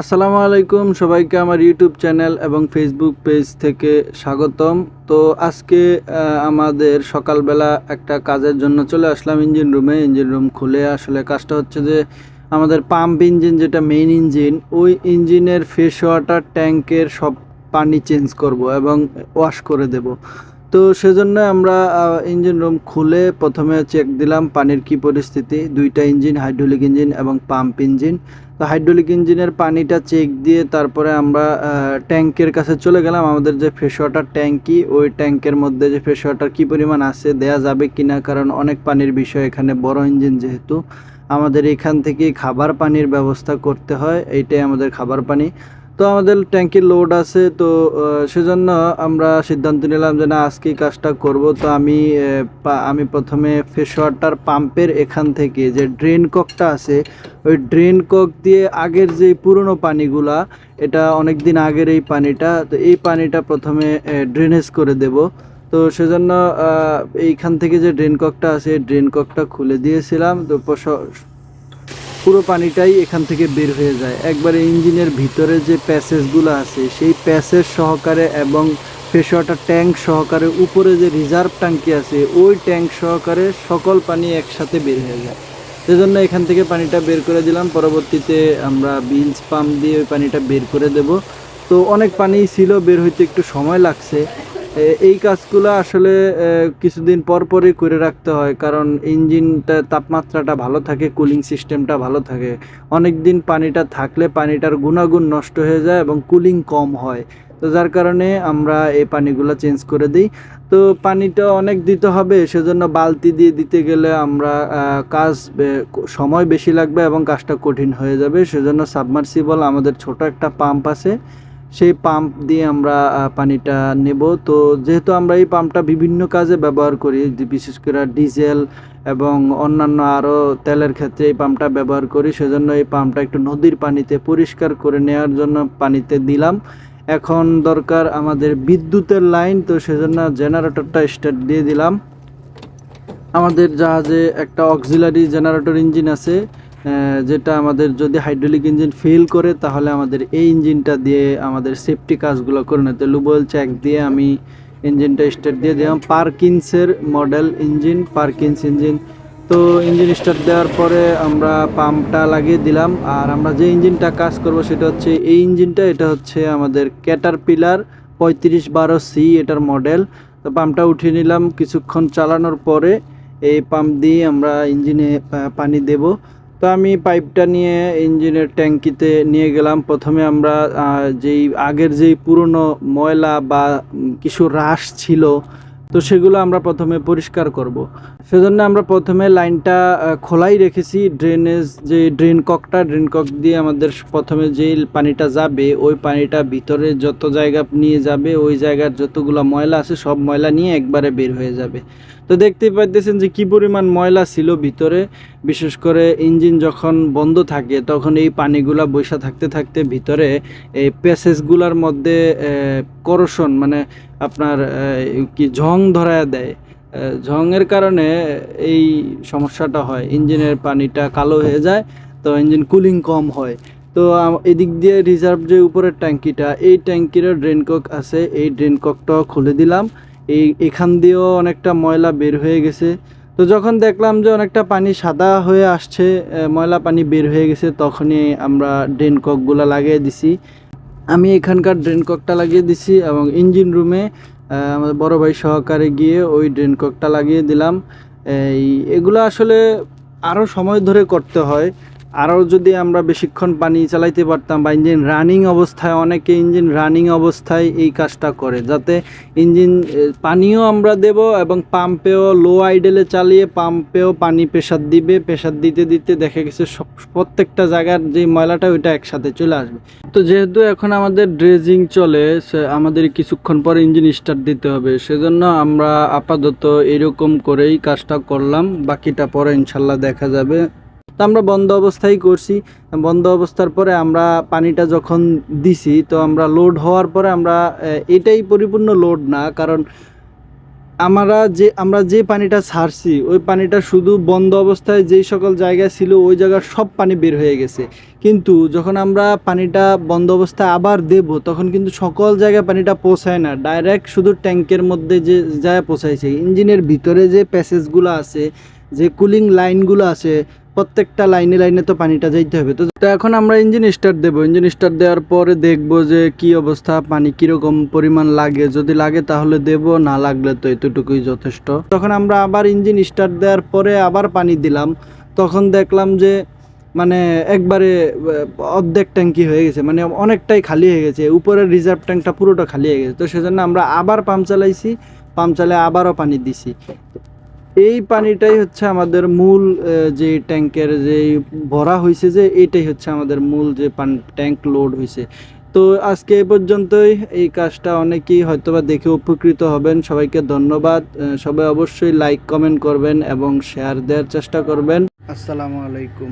আসসালামু আলাইকুম, সবাইকে আমার ইউটিউব চ্যানেল এবং ফেসবুক পেজ থেকে স্বাগতম। তো আজকে আমাদের সকালবেলা একটা কাজের জন্য চলে আসলাম ইঞ্জিন রুমে ইঞ্জিন রুম খুলে আসলে কাজটা হচ্ছে যে, আমাদের পাম্প ইঞ্জিন যেটা মেইন ইঞ্জিন ওই ইঞ্জিনের ফ্রেশ ওয়াটার ট্যাঙ্কের সব পানি চেঞ্জ করব এবং ওয়াশ করে দেব। তো সেজন্য আমরা ইঞ্জিন রুম খুলে প্রথমে চেক দিলাম পানির কি পরিস্থিতি। দুইটা ইঞ্জিন হাইড্রোলিক ইঞ্জিন এবং পাম্প ইঞ্জিন তো হাইড্রোলিক ইঞ্জিনের পানিটা চেক দিয়ে তারপরে আমরা ট্যাঙ্কের কাছে চলে গেলাম। আমাদের যে ফ্রেশ ওয়াটার ট্যাঙ্কি ওই ট্যাঙ্কের মধ্যে যে ফ্রেশ ওয়াটার কী পরিমাণ আছে, দেয়া যাবে কি না কারণ অনেক পানির বিষয় এখানে, বড় ইঞ্জিন যেহেতু। আমাদের এখান থেকেই খাবার পানির ব্যবস্থা করতে হয়। এইটাই আমাদের খাবার পানি। তো আমাদের ট্যাঙ্কির লোড আছে, তো সেজন্য আমরা সিদ্ধান্ত নিলাম যে না আজকেই কাজটা করব। তো আমি আমি প্রথমে ফ্রেশ ওয়াটার পাম্পের এখান থেকে যে ড্রেন ককটা আছে, ওই ড্রেন কক দিয়ে আগের যে পুরনো পানিগুলা, এটা অনেক দিন আগের এই পানিটা, তো এই পানিটা প্রথমে ড্রেনেজ করে দেব। তো সেজন্য এইখান থেকে যে ড্রেন ককটা আছে ড্রেন ককটা খুলে দিয়েছিলাম। তো পুরো পানিটাই এখান থেকে বের হয়ে যায়। একবারে ইঞ্জিনের ভিতরে যে প্যাসেজগুলো আছে, সেই প্যাসেজ সহকারে এবং ফ্রেশ ট্যাঙ্ক সহকারে উপরে যে রিজার্ভ ট্যাঙ্কি আছে, ওই ট্যাঙ্ক সহকারে সকল পানি একসাথে বের হয়ে যায়। সেজন্য এখান থেকে পানিটা বের করে দিলাম। পরবর্তীতে আমরা বিনস পাম্প দিয়ে ওই পানিটা বের করে দেব। তো অনেক পানি ছিল, বের হইতে একটু সময় লাগছে। এই কাজগুলো আসলে কিছুদিন পর পরই করে রাখতে হয়, কারণ ইঞ্জিনটা, তাপমাত্রাটা ভালো থাকে, কুলিং সিস্টেমটা ভালো থাকে। অনেক দিন পানিটা থাকলে পানিটার গুণাগুণ নষ্ট হয়ে যায় এবং কুলিং কম হয়। তো যার কারণে আমরা এই পানিগুলো চেঞ্জ করে দিই। তো পানিটা অনেক দিতে হবে, সেজন্য বালতি দিয়ে দিতে গেলে আমরা কাজ সময় বেশি লাগবে এবং কাজটা কঠিন হয়ে যাবে। সেজন্য সাবমার্সিবল আমাদের ছোট একটা পাম্প আছে। সেই পাম্প দিয়ে আমরা পানিটা নেব। তো যেহেতু আমরা এই পাম্পটা বিভিন্ন কাজে ব্যবহার করি বিশেষ করে ডিজেল এবং অন্যান্য আরও তেলের ক্ষেত্রে এই পাম্পটা ব্যবহার করি, সেজন্য এই পাম্পটা একটু নদীর পানিতে পরিষ্কার করে নেওয়ার জন্য পানিতে দিলাম। এখন দরকার আমাদের বিদ্যুতের লাইন তো সেজন্য জেনারেটরটা স্টার্ট দিয়ে দিলাম। আমাদের জাহাজে একটা অক্সিলারি জেনারেটর ইঞ্জিন আছে। যেটা আমাদের যদি হাইড্রোলিক ইঞ্জিন ফেল করে, তাহলে আমাদের এই ইঞ্জিনটা দিয়ে আমাদের সেফটি কাজগুলো করে নিতে লুবল চেক দিয়ে আমি ইঞ্জিনটা স্টার্ট দিয়ে দিলাম। পার্কিন্সের মডেল ইঞ্জিন পার্কিন্স ইঞ্জিন তো ইঞ্জিন স্টার্ট দেওয়ার পরে আমরা পাম্পটা লাগিয়ে দিলাম। আর আমরা যে ইঞ্জিনটা কাজ করব, সেটা হচ্ছে এই ইঞ্জিনটা এটা হচ্ছে আমাদের ক্যাটার পিলার পঁয়ত্রিশ বারো সি এটার মডেল তো পাম্পটা উঠিয়ে নিলাম। কিছুক্ষণ চালানোর পরে এই পাম্প দিয়ে আমরা ইঞ্জিনে পানি দেব। তো আমি পাইপটা নিয়ে ইঞ্জিনের ট্যাঙ্কিতে নিয়ে গেলাম। প্রথমে আমরা যেই আগের যেই পুরনো ময়লা বা কিছু রাশ ছিল, তো সেগুলো আমরা প্রথমে পরিষ্কার করব। সেজন্য আমরা প্রথমে লাইনটা খোলাই রেখেছি। ড্রেনেজ, যে ড্রেন ককটা, ড্রেন কক দিয়ে আমাদের প্রথমে যেই পানিটা যাবে, ওই পানিটা ভিতরে যত জায়গা নিয়ে যাবে, ওই জায়গার যতগুলো ময়লা আছে, সব ময়লা নিয়ে একবারে বের হয়ে যাবে। তো দেখতেই পাইতেছেন যে কি পরিমাণ ময়লা ছিল ভিতরে। বিশেষ করে ইঞ্জিন যখন বন্ধ থাকে, তখন এই পানিগুলা বৈশা থাকতে থাকতে ভিতরে এই প্যাসেজগুলোর মধ্যে করশন মানে আপনার কি ঝং ধরায় দেয়। ঝংয়ের কারণে এই সমস্যাটা হয়। ইঞ্জিনের পানিটা কালো হয়ে যায়, তো ইঞ্জিন কুলিং কম হয়। তো এদিক দিয়ে রিজার্ভ যে উপরের ট্যাঙ্কিটা, এই ট্যাঙ্কিরও ড্রেন কক আছে। এই ড্রেন ককটাও খুলে দিলাম। এই, এখান দিয়েও অনেকটা ময়লা বের হয়ে গেছে। তো যখন দেখলাম যে অনেকটা পানি সাদা হয়ে আসছে ময়লা পানি বের হয়ে গেছে, তখনই আমরা ড্রেন ককগুলো লাগিয়ে দিছি। আমি এখানকার ড্রেন ককটা লাগিয়ে দিছি এবং ইঞ্জিন রুমে আমাদের বড় ভাই সহকারে গিয়ে ওই ড্রেন ককটা লাগিয়ে দিলাম। এই, এগুলো আসলে আরও সময় ধরে করতে হয়। আরও যদি আমরা বেশিক্ষণ পানি চালাইতে পারতাম বা ইঞ্জিন রানিং অবস্থায়, অনেকে ইঞ্জিন রানিং অবস্থায় এই কাজটা করে, যাতে ইঞ্জিন পানিও আমরা দেব এবং পাম্পেও লো আইডেলে চালিয়ে পাম্পেও পানি প্রেশার দিবে। প্রেশার দিতে দিতে দেখা গেছে সব, প্রত্যেকটা জায়গার যে ময়লাটা, ওইটা একসাথে চলে আসবে। তো যেহেতু এখন আমাদের ড্রেজিং চলে, সে- আমাদের কিছুক্ষণ পরে ইঞ্জিন স্টার্ট দিতে হবে। সেজন্য আমরা আপাতত এরকম করেই কাজটা করলাম। বাকিটা পরে ইনশাল্লাহ দেখা যাবে। তো আমরা বন্ধ অবস্থায় করছি। বন্ধ অবস্থার পরে আমরা পানিটা যখন দিছি, তো আমরা লোড হওয়ার পরে আমরা এটাই পরিপূর্ণ লোড না, কারণ আমরা যে আমরা যে পানিটা ছাড়ছি, ওই পানিটা শুধু বন্ধ অবস্থায় যেই সকল জায়গায় ছিল, ওই জায়গার সব পানি বের হয়ে গেছে। কিন্তু যখন আমরা পানিটা বন্ধ অবস্থায় আবার দেব, তখন কিন্তু সকল জায়গায় পানিটা পৌঁছায় না। ডাইরেক্ট শুধু ট্যাঙ্কের মধ্যে যে, যায় পৌঁছাইছে। ইঞ্জিনের ভিতরে যে প্যাসেজগুলো আছে, যে কুলিং লাইনগুলো আছে প্রত্যেকটা লাইনে লাইনে তো পানিটা যাইতে হবে। তো তো এখন আমরা ইঞ্জিন স্টার্ট দেবো। ইঞ্জিন স্টার্ট দেওয়ার পরে দেখব যে কি অবস্থা, পানি কীরকম পরিমাণ লাগে। যদি লাগে তাহলে দেব, না লাগলে তো এতটুকুই যথেষ্ট। তখন আমরা আবার ইঞ্জিন স্টার্ট দেওয়ার পরে আবার পানি দিলাম। তখন দেখলাম যে মানে একবারে অর্ধেক ট্যাঙ্কি হয়ে গেছে। মানে অনেকটাই খালি হয়ে গেছে। উপরের রিজার্ভ ট্যাঙ্কটা পুরোটা খালি হয়ে গেছে। তো সেজন্য আমরা আবার পাম্প চালাইছি। পাম্প চালিয়ে আবারও পানি দিছি। এই পানিটাই হচ্ছে আমাদের মূল যে ট্যাঙ্কের যে ভরা হয়েছে যে, এটাই হচ্ছে আমাদের মূল যে পান ট্যাঙ্ক লোড হয়েছে তো আজকে এ পর্যন্তই। এই কাজটা অনেকেই হয়তোবা দেখে উপকৃত হবেন। সবাইকে ধন্যবাদ। সবাই অবশ্যই লাইক, কমেন্ট করবেন এবং শেয়ার দেওয়ার চেষ্টা করবেন। আসসালামু আলাইকুম।